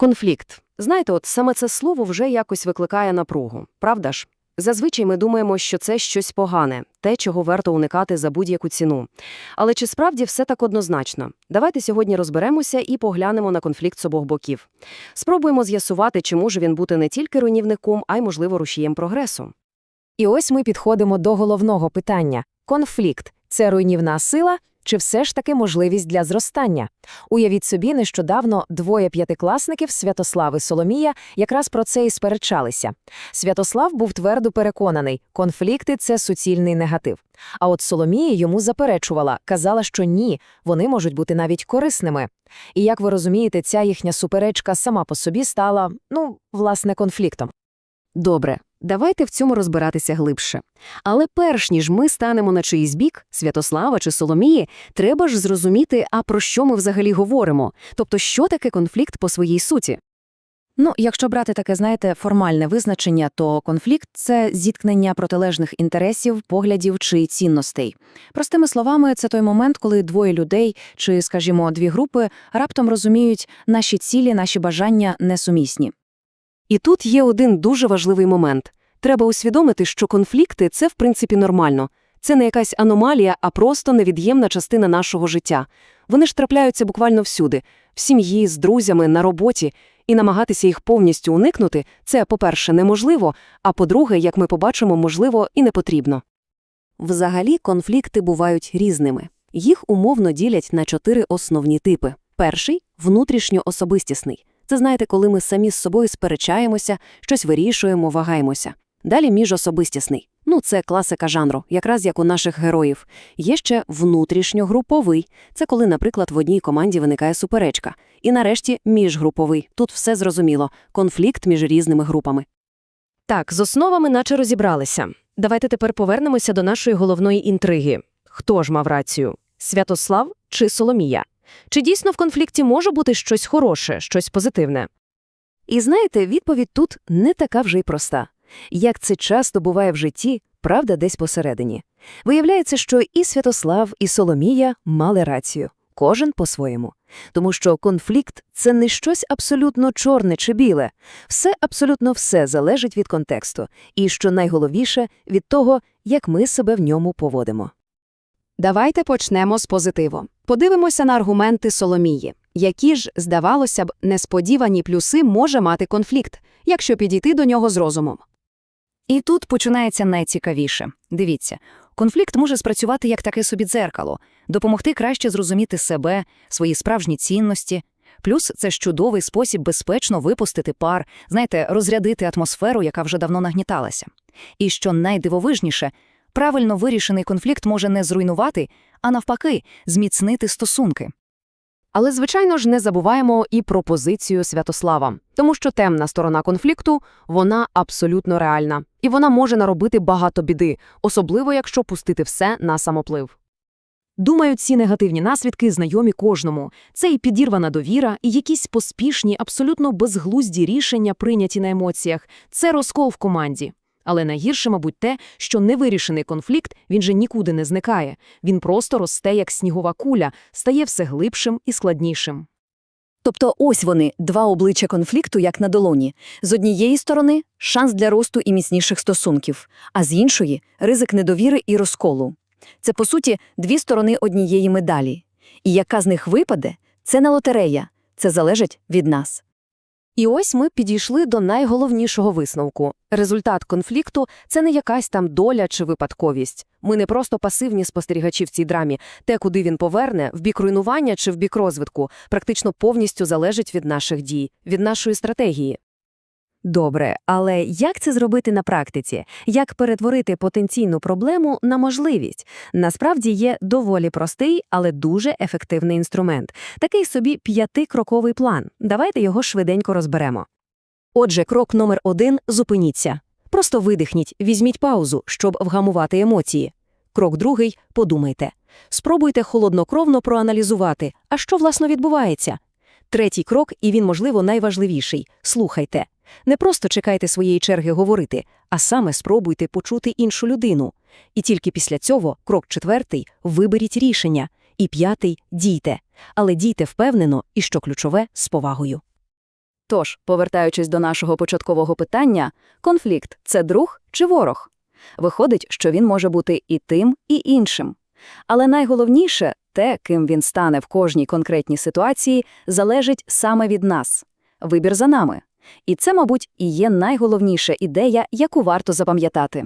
Конфлікт. Знаєте, от саме це слово вже якось викликає напругу, правда ж? Зазвичай ми думаємо, що це щось погане, те, чого варто уникати за будь-яку ціну. Але чи справді все так однозначно? Давайте сьогодні розберемося і поглянемо на конфлікт з обох боків. Спробуємо з'ясувати, чи може він бути не тільки руйнівником, а й, можливо, рушієм прогресу. І ось ми підходимо до головного питання. Конфлікт – це руйнівна сила чи все ж таки можливість для зростання? Уявіть собі, нещодавно двоє п'ятикласників Святослав і Соломія якраз про це і сперечалися. Святослав був твердо переконаний, конфлікти – це суцільний негатив. А от Соломія йому заперечувала, казала, що ні, вони можуть бути навіть корисними. І, як ви розумієте, ця їхня суперечка сама по собі стала, ну, власне, конфліктом. Добре, давайте в цьому розбиратися глибше. Але перш ніж ми станемо на чиїсь бік, Святослава чи Соломії, треба ж зрозуміти, а про що ми взагалі говоримо, тобто що таке конфлікт по своїй суті. Ну, якщо брати таке, знаєте, формальне визначення, то конфлікт це зіткнення протилежних інтересів, поглядів чи цінностей. Простими словами, це той момент, коли двоє людей чи, скажімо, дві групи раптом розуміють, наші цілі, наші бажання несумісні. І тут є один дуже важливий момент. Треба усвідомити, що конфлікти – це в принципі нормально. Це не якась аномалія, а просто невід'ємна частина нашого життя. Вони ж трапляються буквально всюди – в сім'ї, з друзями, на роботі. І намагатися їх повністю уникнути – це, по-перше, неможливо, а по-друге, як ми побачимо, можливо і не потрібно. Взагалі, конфлікти бувають різними. Їх умовно ділять на чотири основні типи. Перший – внутрішньоособистісний. Це, знаєте, коли ми самі з собою сперечаємося, щось вирішуємо, вагаємося. Далі міжособистісний. Ну, це класика жанру, якраз як у наших героїв. Є ще внутрішньогруповий. Це коли, наприклад, в одній команді виникає суперечка. І нарешті міжгруповий. Тут все зрозуміло. Конфлікт між різними групами. Так, з основами наче розібралися. Давайте тепер повернемося до нашої головної інтриги. Хто ж мав рацію? Святослав чи Соломія? Чи дійсно в конфлікті може бути щось хороше, щось позитивне? І знаєте, відповідь тут не така вже й проста. Як це часто буває в житті, правда десь посередині. Виявляється, що і Святослав, і Соломія мали рацію, кожен по-своєму. Тому що конфлікт – це не щось абсолютно чорне чи біле. Все, абсолютно все залежить від контексту. І, що найголовніше, від того, як ми себе в ньому поводимо. Давайте почнемо з позитиву. Подивимося на аргументи Соломії. Які ж, здавалося б, несподівані плюси може мати конфлікт, якщо підійти до нього з розумом. І тут починається найцікавіше. Дивіться, конфлікт може спрацювати як таке собі дзеркало, допомогти краще зрозуміти себе, свої справжні цінності. Плюс це чудовий спосіб безпечно випустити пар, знаєте, розрядити атмосферу, яка вже давно нагніталася. І що найдивовижніше, правильно вирішений конфлікт може не зруйнувати, а навпаки, зміцнити стосунки. Але, звичайно ж, не забуваємо і про позицію Святослава, тому що темна сторона конфлікту, вона абсолютно реальна. І вона може наробити багато біди, особливо якщо пустити все на самоплив. Думаю, ці негативні наслідки знайомі кожному. Це і підірвана довіра, і якісь поспішні, абсолютно безглузді рішення, прийняті на емоціях. Це розкол в команді. Але найгірше, мабуть, те, що невирішений конфлікт, він же нікуди не зникає. Він просто росте, як снігова куля, стає все глибшим і складнішим. Тобто ось вони, два обличчя конфлікту, як на долоні. З однієї сторони – шанс для росту і міцніших стосунків, а з іншої – ризик недовіри і розколу. Це, по суті, дві сторони однієї медалі. І яка з них випаде – це не лотерея, це залежить від нас. І ось ми підійшли до найголовнішого висновку. Результат конфлікту – це не якась там доля чи випадковість. Ми не просто пасивні спостерігачі в цій драмі. Те, куди він поверне, в бік руйнування чи в бік розвитку, практично повністю залежить від наших дій, від нашої стратегії. Добре, але як це зробити на практиці? Як перетворити потенційну проблему на можливість? Насправді є доволі простий, але дуже ефективний інструмент. Такий собі п'ятикроковий план. Давайте його швиденько розберемо. Отже, крок номер один – зупиніться. Просто видихніть, візьміть паузу, щоб вгамувати емоції. Крок другий – подумайте. Спробуйте холоднокровно проаналізувати, а що, власно, відбувається. Третій крок, і він, можливо, найважливіший – слухайте. Не просто чекайте своєї черги говорити, а саме спробуйте почути іншу людину. І тільки після цього, крок четвертий, виберіть рішення. І п'ятий – дійте. Але дійте впевнено і, що ключове, з повагою. Тож, повертаючись до нашого початкового питання, конфлікт – це друг чи ворог? Виходить, що він може бути і тим, і іншим. Але найголовніше – те, ким він стане в кожній конкретній ситуації, залежить саме від нас. Вибір за нами. І це, мабуть, і є найголовніша ідея, яку варто запам'ятати.